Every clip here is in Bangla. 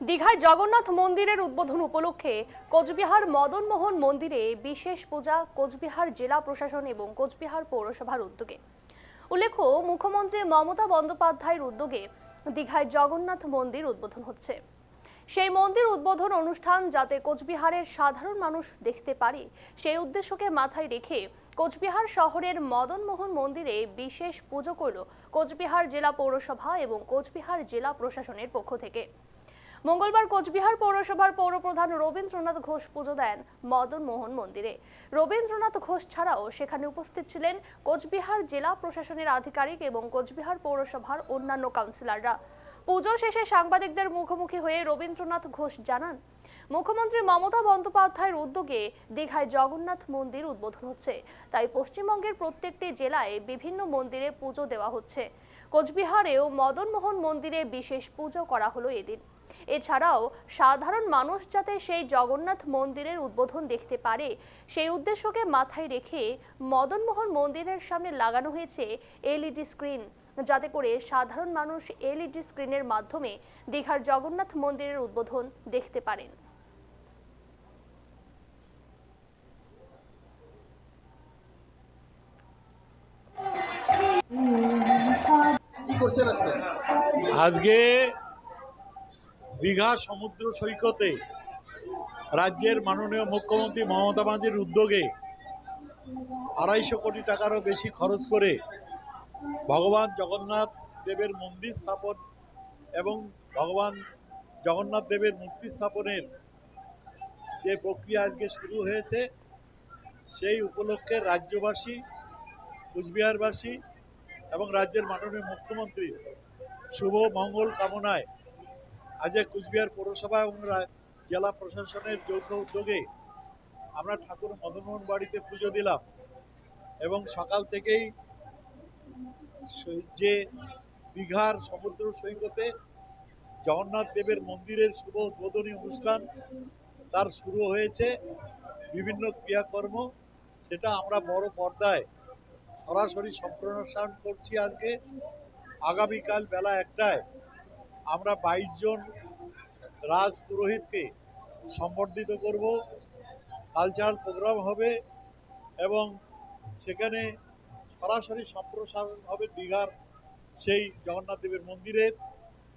দীঘায় জগন্নাথ মন্দিরের উদ্বোধন উপলক্ষে কোচবিহার মদনমোহন মন্দিরে বিশেষ পূজা কোচবিহার জেলা প্রশাসন এবং কোচবিহার পৌরসভার উদ্যোগে। উল্লেখ্য, মুখ্যমন্ত্রী মমতা বন্দ্যোপাধ্যায়ের উদ্যোগে দীঘায় জগন্নাথ মন্দির উদ্বোধন হচ্ছে। সেই মন্দির উদ্বোধন অনুষ্ঠান যাতে কোচবিহারের সাধারণ মানুষ দেখতে পারে, সেই উদ্দেশ্যকে মাথায় রেখে কোচবিহার শহরের মদনমোহন মন্দিরে বিশেষ পুজো করল কোচবিহার জেলা পৌরসভা এবং কোচবিহার জেলা প্রশাসনের পক্ষ থেকে। মঙ্গলবার কোচবিহার পৌরসভার পৌরপ্রধান রবীন্দ্রনাথ ঘোষ পুজো দেন মদন মোহন মন্দিরে। রবীন্দ্রনাথ ঘোষ ছাড়াও সেখানে উপস্থিত ছিলেন কোচবিহার জেলা প্রশাসনের আধিকারিক এবং কোচবিহার পৌরসভার অন্যান্য কাউন্সিলররা। পুজো শেষে সাংবাদিকদের মুখোমুখি হয়ে রবীন্দ্রনাথ ঘোষ জানান, মুখ্যমন্ত্রী মমতা বন্দ্যোপাধ্যায়ের উদ্যোগে দীঘায় জগন্নাথ মন্দির উদ্বোধন হচ্ছে। তাই পশ্চিমবঙ্গের প্রত্যেকটি জেলায় বিভিন্ন মন্দিরে পুজো দেওয়া হচ্ছে। কোচবিহারেও মদনমোহন মন্দিরে বিশেষ পুজো করা হলো এদিন। এছাড়াও সাধারণ মানুষ যাতে সেই জগন্নাথ মন্দিরের উদ্বোধন দেখতে পারে সেই উদ্দেশ্যকে মাথায় রেখে মদনমোহন মন্দিরের সামনে লাগানো হয়েছে এলইডি স্ক্রিন। যাতে করে সাধারণ মানুষ এলইডি স্ক্রিনের মাধ্যমে দীঘার জগন্নাথ মন্দিরের উদ্বোধন দেখতে পারেন। আজকে দীঘা সমুদ্র সৈকতে রাজ্যের মাননীয় মুখ্যমন্ত্রী মমতা ব্যানার্জির উদ্যোগে আড়াইশো কোটি টাকারও বেশি খরচ করে ভগবান জগন্নাথ দেবের মন্দির স্থাপন এবং ভগবান জগন্নাথ দেবের মূর্তি স্থাপনের যে প্রক্রিয়া আজকে শুরু হয়েছে, সেই উপলক্ষে রাজ্যবাসী, কুচবিহারবাসী এবং রাজ্যের মাননীয় মুখ্যমন্ত্রী শুভ মঙ্গল কামনায় আজ কুচবিহার পৌরসভা এবং জেলা প্রশাসনের যৌথ উদ্যোগে আমরা ঠাকুর মদনমোহন বাড়িতে পুজো দিলাম এবং সকাল থেকেই যে দীঘার সমুদ্র সৈকতে জগন্নাথ দেবের মন্দিরের শুভ উদ্বোধনী অনুষ্ঠান তার শুরু হয়েছে। বিভিন্ন ক্রিয়াকর্ম, সেটা আমরা বড় পর্দায় সরাসরি সম্প্রসারণ করছি আজকে। আগামীকাল বেলা একটায় আমরা বাইশ জন রাজ পুরোহিতকে সম্বর্ধিত করব। কালচারাল প্রোগ্রাম হবে এবং সেখানে সরাসরি সম্প্রসারণ হবে দীঘার সেই জগন্নাথ দেবের মন্দিরের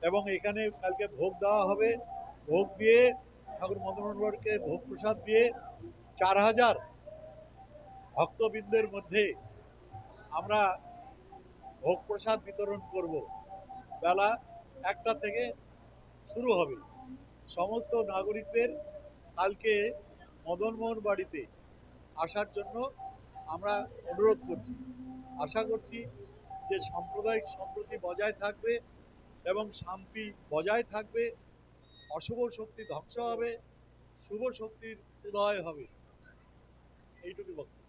এবং এখানে কালকে ভোগ দেওয়া হবে। ভোগ দিয়ে ঠাকুর মদনমোহনবাড়িকে ভোগ প্রসাদ দিয়ে চার হাজার ভক্তবৃন্দের মধ্যে আমরা ভোগ প্রসাদ বিতরণ করব। বেলা একটা থেকে শুরু হবে। সমস্ত নাগরিকদের কালকে মদনমোহন বাড়িতে আসার জন্য আমরা অনুরোধ করছি। আশা করছি যে সাম্প্রদায়িক সম্প্রতি বজায় থাকবে এবং শান্তি বজায় থাকবে, অশুভ শক্তি ধ্বংস হবে, শুভ শক্তির উদয় হবে। এইটুকু বক্তব্য।